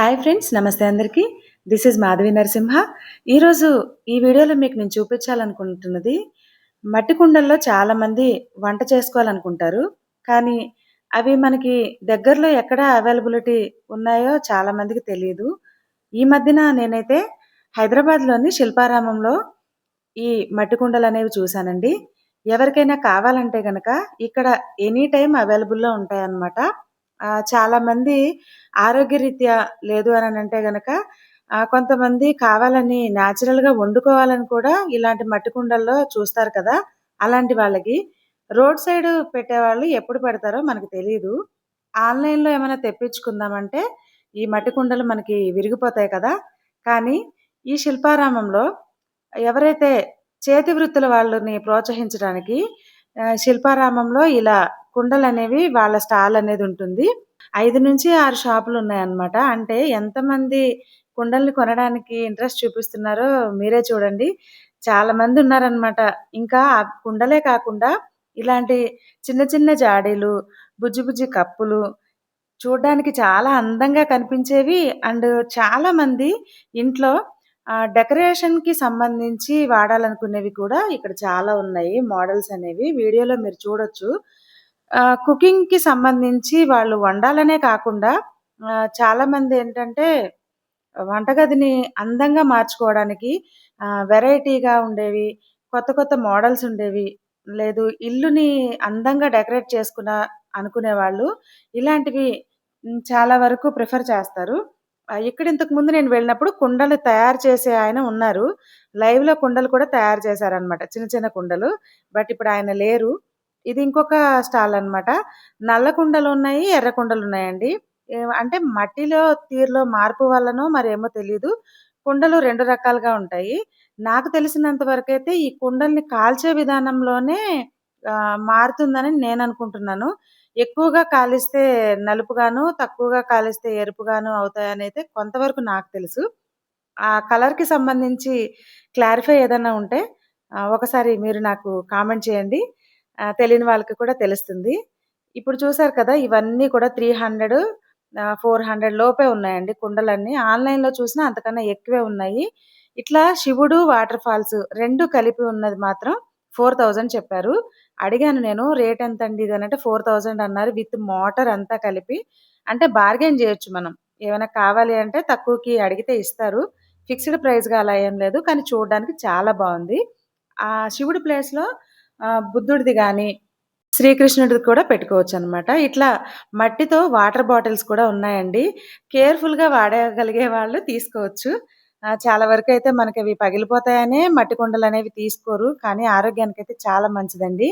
Hi friends నమస్తే అందరికీ. This is Madhavi Narasimha ఈరోజు ఈ వీడియోలో మీకు నేను చూపించాలనుకుంటున్నది మట్టి కుండల్లో చాలామంది వంట చేసుకోవాలనుకుంటారు కానీ అవి మనకి దగ్గరలో ఎక్కడ అవైలబిలిటీ ఉన్నాయో చాలామందికి తెలియదు. ఈ మధ్యన నేనైతే హైదరాబాద్లోని శిల్పారామంలో ఈ మట్టి కుండలు అనేవి చూశానండి. ఎవరికైనా కావాలంటే కనుక ఇక్కడ ఎనీ టైం అవైలబుల్లో ఉంటాయన్నమాట. చాలామంది ఆరోగ్యరీత్యా లేదు అని అంటే గనక కొంతమంది కావాలని న్యాచురల్‌గా వండుకోవాలని కూడా ఇలాంటి మట్టి కుండల్లో చూస్తారు కదా! అలాంటి వాళ్ళకి రోడ్ సైడ్ పెట్టేవాళ్ళు ఎప్పుడు పెడతారో మనకు తెలియదు ఆన్‌లైన్‌లో ఏమైనా తెప్పించుకుందామంటే ఈ మట్టి కుండలు మనకి విరిగిపోతాయి కదా! కానీ ఈ శిల్పారామంలో ఎవరైతే చేతి వృత్తుల వాళ్ళని ప్రోత్సహించడానికి శిల్పారామంలో ఇలా కుండలనేవి వాళ్ళ స్టాల్ అనేది ఉంటుంది. ఐదు నుంచి ఆరు షాపులు ఉన్నాయన్నమాట. అంటే ఎంతమంది కుండల్ని కొనడానికి ఇంట్రెస్ట్ చూపిస్తున్నారో మీరే చూడండి. చాలా మంది ఉన్నారనమాట. ఇంకా ఆ కుండలే కాకుండా ఇలాంటి చిన్న చిన్న జాడీలు, బుజ్జి బుజ్జి కప్పులు చూడడానికి చాలా అందంగా కనిపించేవి అండ్ చాలా మంది ఇంట్లో డెకరేషన్‌కి సంబంధించి వాడాలనుకునేవి కూడా ఇక్కడ చాలా ఉన్నాయి మోడల్స్ అనేవి. వీడియోలో మీరు చూడొచ్చు. కుకింగ్‌కి సంబంధించి వాళ్ళు వండాలనే కాకుండా చాలామంది ఏంటంటే వంటగదిని అందంగా మార్చుకోవడానికి వెరైటీగా ఉండేవి, కొత్త కొత్త మోడల్స్ ఉండేవి, లేదు ఇల్లుని అందంగా డెకరేట్ చేసుకున్న అనుకునేవాళ్ళు ఇలాంటివి చాలా వరకు ప్రిఫర్ చేస్తారు. ఇక్కడ ఇంతకు ముందు నేను వెళ్ళినప్పుడు కుండలు తయారు చేసే ఆయన ఉన్నారు. లైవ్‌లో కుండలు కూడా తయారు చేశారనమాట. చిన్న చిన్న కుండలు. బట్ ఇప్పుడు ఆయన లేరు. ఇది ఇంకొక స్టాల్ అనమాట. నల్ల కుండలు ఉన్నాయి ఎర్ర కుండలు ఉన్నాయండి అంటే మట్టిలో తీరులో మార్పు వల్లనో మరేమో తెలియదు కుండలు రెండు రకాలుగా ఉంటాయి. నాకు తెలిసినంత అయితే ఈ కుండల్ని కాల్చే విధానంలోనే మారుతుందని నేను అనుకుంటున్నాను ఎక్కువగా కాలిస్తే నలుపుగాను, తక్కువగా కాలిస్తే ఎరుపుగాను అవుతాయనైతే కొంతవరకు నాకు తెలుసు. ఆ కలర్‌కి సంబంధించి క్లారిఫై ఏదైనా ఉంటే ఒకసారి మీరు నాకు కామెంట్ చేయండి. తెలియని వాళ్ళకి కూడా తెలుస్తుంది. ఇప్పుడు చూసారు కదా! ఇవన్నీ కూడా త్రీ హండ్రెడ్ ఫోర్ హండ్రెడ్ లోపే ఉన్నాయండి కుండలన్నీ. ఆన్‌లైన్‌లో చూసినా అంతకన్నా ఎక్కువే ఉన్నాయి. ఇట్లా శివుడు, వాటర్ ఫాల్స్ రెండు కలిపి ఉన్నది మాత్రం ఫోర్ థౌజండ్ చెప్పారు. అడిగాను నేను రేట్ ఎంత అండి ఇది అంటే ఫోర్ థౌజండ్ అన్నారు. విత్ మోటార్ అంతా కలిపి. అంటే బార్గెన్ చేయొచ్చు మనం. ఏమైనా కావాలి అంటే తక్కువకి అడిగితే ఇస్తారు. ఫిక్స్‌డ్ ప్రైస్‌గా అలా ఏం లేదు. కానీ చూడడానికి చాలా బాగుంది. ఆ శివుడి ప్లేస్‌లో బుద్ధుడిది కానీ శ్రీకృష్ణుడిది కూడా పెట్టుకోవచ్చు అనమాట ఇట్లా మట్టితో వాటర్ బాటిల్స్ కూడా ఉన్నాయండి. కేర్‌ఫుల్‌గా వాడగలిగే వాళ్ళు తీసుకోవచ్చు. చాలా వరకు అయితే మనకి అవి పగిలిపోతాయనే మట్టి కుండలు అనేవి తీసుకోరు. కానీ ఆరోగ్యానికి అయితే చాలా మంచిదండి.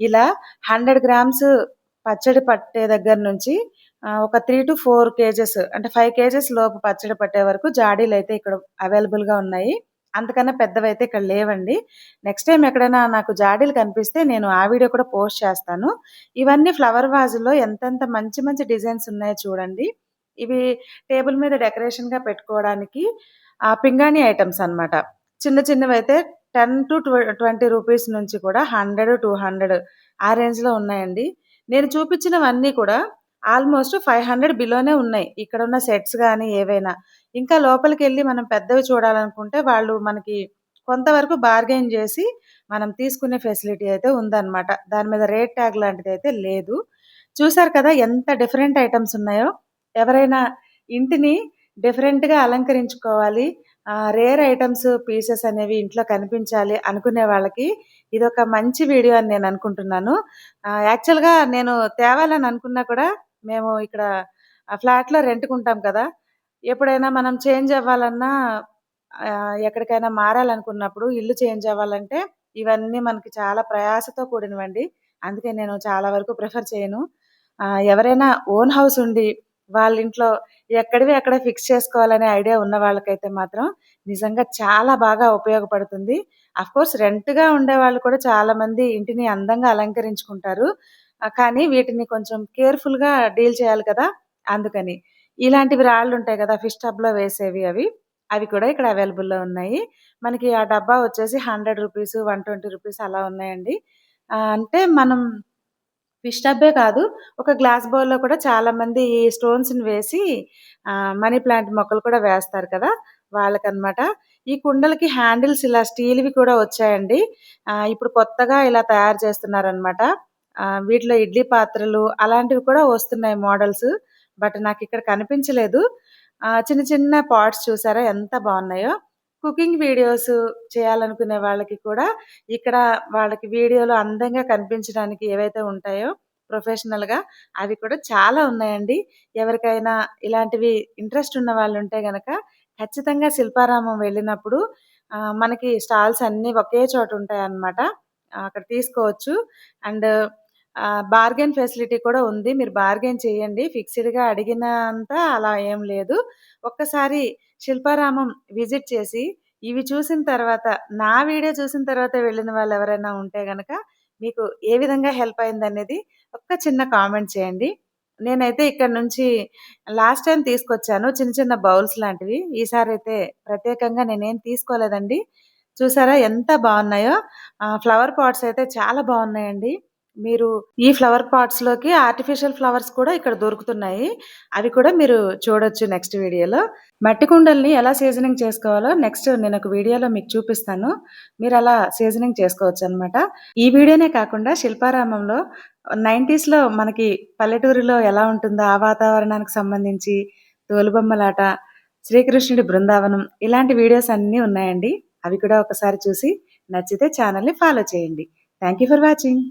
ఇలా హండ్రెడ్ గ్రామ్స్ పచ్చడి పట్టే దగ్గర నుంచి ఒక త్రీ టు ఫోర్ కేజెస్ అంటే ఫైవ్ కేజెస్ లోపు పచ్చడి పట్టే వరకు జాడీలు అయితే ఇక్కడ అవైలబుల్‌గా ఉన్నాయి. అంతకన్నా పెద్దవైతే ఇక్కడ లేవండి. నెక్స్ట్ టైం ఎక్కడైనా నాకు జాడీలు కనిపిస్తే నేను ఆ వీడియో కూడా పోస్ట్ చేస్తాను. ఇవన్నీ ఫ్లవర్ వాజుల్లో ఎంతెంత మంచి మంచి డిజైన్స్ ఉన్నాయో చూడండి. ఇవి టేబుల్ మీద డెకరేషన్‌గా పెట్టుకోవడానికి పింగాణి ఐటమ్స్ అనమాట. చిన్న చిన్నవి అయితే టెన్ టు ట్వంటీ రూపీస్ నుంచి కూడా హండ్రెడ్ టూ హండ్రెడ్ ఆ రేంజ్‌లో ఉన్నాయండి. నేను చూపించినవన్నీ కూడా ఆల్మోస్ట్ ఫైవ్ హండ్రెడ్ బిలోనే ఉన్నాయి. ఇక్కడ ఉన్న సెట్స్ కానీ ఏవైనా. ఇంకా లోపలికి వెళ్ళి మనం పెద్దవి చూడాలనుకుంటే వాళ్ళు మనకి కొంతవరకు బార్గెన్ చేసి మనం తీసుకునే ఫెసిలిటీ అయితే ఉందన్నమాట. దాని మీద రేట్ ట్యాగ్ లాంటిదైతే లేదు. చూసారు కదా! ఎంత డిఫరెంట్ ఐటమ్స్ ఉన్నాయో. ఎవరైనా ఇంటిని డిఫరెంట్‌గా అలంకరించుకోవాలి. రేర్ ఐటమ్స్ పీసెస్ అనేవి ఇంట్లో కనిపించాలి అనుకునే వాళ్ళకి ఇది ఒక మంచి వీడియో అని నేను అనుకుంటున్నాను. యాక్చువల్‌గా నేను తేవాలని అనుకున్నా కూడా మేము ఇక్కడ ఫ్లాట్‌లో రెంట్‌కుంటాం కదా! ఎప్పుడైనా మనం చేంజ్ అవ్వాలన్నా ఎక్కడికైనా మారాలనుకున్నప్పుడు ఇల్లు చేంజ్ అవ్వాలంటే ఇవన్నీ మనకి చాలా ప్రయాసతో కూడినవండి. అందుకే నేను చాలా వరకు ప్రిఫర్ చేయను. ఎవరైనా ఓన్ హౌస్ ఉండి వాళ్ళ ఇంట్లో ఎక్కడివి ఎక్కడ ఫిక్స్ చేసుకోవాలనే ఐడియా ఉన్న వాళ్ళకైతే మాత్రం నిజంగా చాలా బాగా ఉపయోగపడుతుంది. అఫ్‌కోర్స్ రెంట్‌గా ఉండే వాళ్ళు కూడా చాలామంది ఇంటిని అందంగా అలంకరించుకుంటారు. కానీ వీటిని కొంచెం కేర్‌ఫుల్‌గా డీల్ చేయాలి కదా! అందుకని. ఇలాంటివి రాళ్ళు ఉంటాయి కదా! ఫిష్ టబ్‌లో వేసేవి అవి. అవి కూడా ఇక్కడ అవైలబుల్‌లో ఉన్నాయి. మనకి ఆ డబ్బా వచ్చేసి hundred rupees, one twenty rupees అలా ఉన్నాయండి. అంటే మనం ఫిష్ టబ్బే కాదు ఒక గ్లాస్ బౌల్‌లో కూడా చాలామంది ఈ స్టోన్స్‌ని వేసి మనీ ప్లాంట్ మొక్కలు కూడా వేస్తారు కదా! వాళ్ళకనమాట. ఈ కుండలకి హ్యాండిల్స్ ఇలా స్టీల్‌వి కూడా వచ్చాయండి. ఇప్పుడు కొత్తగా ఇలా తయారు చేస్తున్నారనమాట. వీటిలో ఇడ్లీ పాత్రలు అలాంటివి కూడా వస్తున్నాయి మోడల్స్. బట్ నాకు ఇక్కడ కనిపించలేదు. చిన్న చిన్న పాట్స్ చూసారా ఎంత బాగున్నాయో కుకింగ్ వీడియోస్ చేయాలనుకునే వాళ్ళకి కూడా ఇక్కడ వాళ్ళకి వీడియోలో అందంగా కనిపించడానికి ఏవైతే ఉంటాయో ప్రొఫెషనల్‌గా అవి కూడా చాలా ఉన్నాయండి. ఎవరికైనా ఇలాంటివి ఇంట్రెస్ట్ ఉన్న వాళ్ళు ఉంటే గనక ఖచ్చితంగా శిల్పారామం వెళ్ళినప్పుడు మనకి స్టాల్స్ అన్నీ ఒకే చోట ఉంటాయన్నమాట. అక్కడ తీసుకోవచ్చు. అండ్ బార్గెన్ ఫెసిలిటీ కూడా ఉంది. మీరు బార్గెన్ చేయండి. ఫిక్స్‌డ్‌గా అడిగినంత అలా ఏం లేదు. ఒక్కసారి శిల్పారామం విజిట్ చేసి ఇవి చూసిన తర్వాత నా వీడియో చూసిన తర్వాత వెళ్ళిన వాళ్ళు ఎవరైనా ఉంటే గనక మీకు ఏ విధంగా హెల్ప్ అయిందనేది ఒక్క చిన్న కామెంట్ చేయండి. నేనైతే ఇక్కడ నుంచి లాస్ట్ టైం తీసుకొచ్చాను చిన్న చిన్న బౌల్స్ లాంటివి. ఈసారి అయితే ప్రత్యేకంగా నేనేం తీసుకోలేదండి. చూసారా ఎంత బాగున్నాయో ఫ్లవర్ పాట్స్ అయితే చాలా బాగున్నాయండి మీరు ఈ ఫ్లవర్ పాట్స్‌లోకి ఆర్టిఫిషియల్ ఫ్లవర్స్ కూడా ఇక్కడ దొరుకుతున్నాయి. అవి కూడా మీరు చూడొచ్చు నెక్స్ట్ వీడియోలో. మట్టి కుండల్ని ఎలా సీజనింగ్ చేసుకోవాలో నెక్స్ట్ నేనొక వీడియోలో మీకు చూపిస్తాను. మీరు అలా సీజనింగ్ చేసుకోవచ్చు అనమాట ఈ వీడియోనే కాకుండా శిల్పారామంలో 90స్‌లో మనకి పల్లెటూరులో ఎలా ఉంటుందో ఆ వాతావరణానికి సంబంధించి తోలుబొమ్మలాట, శ్రీకృష్ణుడి బృందావనం ఇలాంటి వీడియోస్ అన్నీ ఉన్నాయండి. అవి కూడా ఒకసారి చూసి నచ్చితే ఛానల్ని ఫాలో చేయండి. Thank you for watching.